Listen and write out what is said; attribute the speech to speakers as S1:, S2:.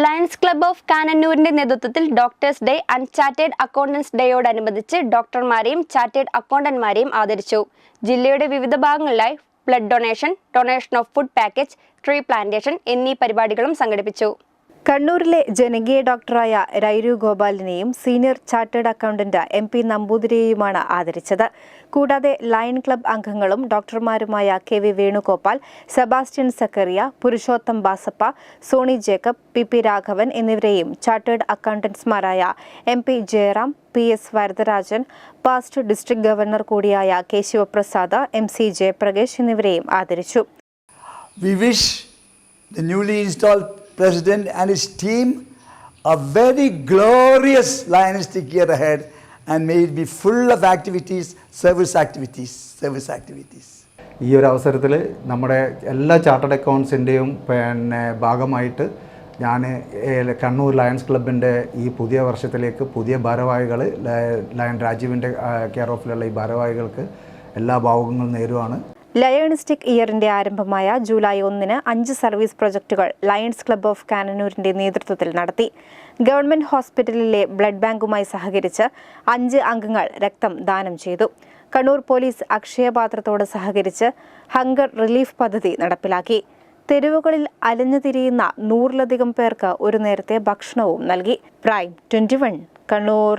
S1: Lions club of കാനന്നൂരിന്റെ നേതൃത്വത്തിൽ doctors day and chartered accountants ഡേയോടനുബന്ധിച്ച് ഡോക്ടർമാരെയും ചാർട്ടേഡ് അക്കൗണ്ടന്റ്മാരെയും ആദരിച്ചു. ജില്ലയുടെ വിവിധ ഭാഗങ്ങളിലായി blood donation donation of food package tree plantation എന്നീ പരിപാടികളും സംഘടിപ്പിച്ചു.
S2: കണ്ണൂരിലെ ജനകീയ ഡോക്ടറായ Rairu ഗോപാലിനെയും senior chartered accountant M P നമ്പൂതിരിയെയുമാണ് ആദരിച്ചത്. കൂടാതെ ലയൺ ക്ലബ് അംഗങ്ങളും ഡോക്ടർമാരുമായ K V Venugopal Sebastian Zacharia Purushotham Basappa Soni Jacob P P Raghavan എന്നിവരെയും chartered അക്കൗണ്ടന്റ്സ്മാരായ M P Jayaram P S Varadarajan past district governor കൂടിയായ K Shivaprasad M C Jayaprakash എന്നിവരെയും ആദരിച്ചു.
S3: the newly installed president and his team a very glorious Lionistic year ahead and may it be full of activities, service activities, service activities.
S4: ഈ ഒരു അവസരത്തിൽ നമ്മുടെ എല്ലാ chartered അക്കൗണ്ട്സിന്റെയും പിന്നെ ഭാഗമായിട്ട് ഞാൻ കണ്ണൂർ ലയൺസ് ക്ലബിന്റെ ഈ പുതിയ വർഷത്തിലേക്ക് പുതിയ ഭാരവാഹികൾ ലയൺ രാജീവിന്റെ കെയർ ഓഫിലുള്ള ഈ ഭാരവാഹികൾക്ക് എല്ലാ ഭാവങ്ങളും നേരുവാണ്
S2: ലയണിസ്റ്റിക് ഇയറിന്റെ ആരംഭമായ ജൂലൈ ഒന്നിന് അഞ്ച് സർവീസ് പ്രൊജക്ടുകൾ ലയൺസ് ക്ലബ്ബ് ഓഫ് കാനനൂരിന്റെ നേതൃത്വത്തിൽ നടത്തി. ഗവൺമെന്റ് ഹോസ്പിറ്റലിലെ ബ്ലഡ് ബാങ്കുമായി സഹകരിച്ച് അഞ്ച് അംഗങ്ങൾ രക്തം ദാനം ചെയ്തു. കണ്ണൂർ പോലീസ് അക്ഷയപാത്രത്തോട് സഹകരിച്ച് ഹങ്കർ റിലീഫ് പദ്ധതി നടപ്പിലാക്കി. തെരുവുകളിൽ അലഞ്ഞു തിരിയുന്ന നൂറിലധികം പേർക്ക് ഒരു നേരത്തെ ഭക്ഷണവും നൽകി. Prime twenty Kannur.